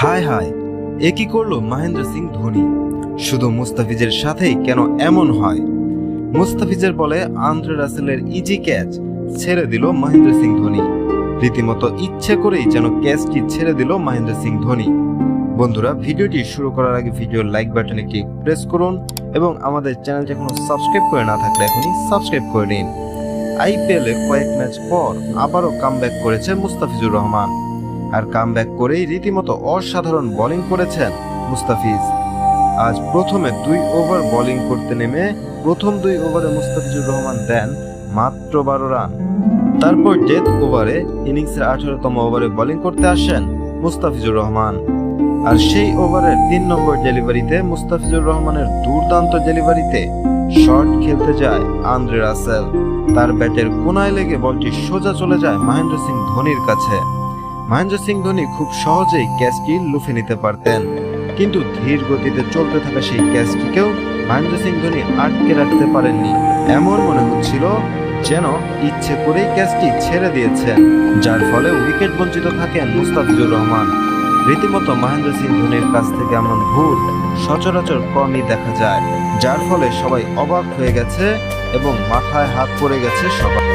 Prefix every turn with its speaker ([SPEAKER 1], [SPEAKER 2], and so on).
[SPEAKER 1] হায় হায়, এ কি করল মহেন্দ্র সিং ধোনি? শুধু মুস্তাফিজের সাথেই কেন এমন হয়? মুস্তাফিজের বলে আন্দ্রে রাসেলের ইজি ক্যাচ ছেড়ে দিল মহেন্দ্র সিং ধোনি। রীতিমতো ইচ্ছে করেই যেন ক্যাচটি ছেড়ে দিল মহেন্দ্র সিং ধোনি। বন্ধুরা, ভিডিওটি শুরু করার আগে ভিডিওর লাইক বাটনে ক্লিক প্রেস করুন এবং আমাদের চ্যানেলটি এখনও সাবস্ক্রাইব করে না থাকলে এখনই সাবস্ক্রাইব করে নিন। আইপিএলে কয়েক ম্যাচ পর আবারও কামব্যাক করেছে মুস্তাফিজুর রহমান। আর কামব্যাক করেই রীতিমতো অসাধারণ বোলিং করেছেন মুস্তাফিজ। আজ প্রথমে দুই ওভার বোলিং করতে নেমে প্রথম দুই ওভারে মুস্তাফিজুর রহমান দেন মাত্র বারো রান তারপর ডেথ ওভারে ইনিংসের আঠারোতম ওভারে বোলিং করতে আসেন মুস্তাফিজুর রহমান। আর সেই ওভারের তিন নম্বর ডেলিভারিতে মুস্তাফিজুর রহমানের দুর্দান্ত ডেলিভারিতে শর্ট খেলতে যায় আন্দ্রে রাসেল। তার ব্যাটের কোনায় লেগে বলটি সোজা চলে যায় মহেন্দ্র সিং ধোনির কাছে। মহেন্দ্র সিং ধোনি খুব সহজেই ক্যাচটি লুফে নিতে পারতেন। কিন্তু ধীর গতিতে চলতে থাকা সেই ক্যাচটিকেও মহেন্দ্র সিং ধোনি আটকে রাখতে পারেননি। এমন মনে হচ্ছিল যেন ইচ্ছে করেই ক্যাচটি ছেড়ে দিয়েছেন, যার ফলে উইকেট বঞ্চিত থাকেন মুস্তাফিজুর রহমান। রীতিমতো মহেন্দ্র সিং ধোনির কাছ থেকে এমন ভুল, সচরাচর কমই দেখা যায়, যার ফলে সবাই অবাক হয়ে গেছে এবং মাথায় হাত পড়ে গেছে সবাই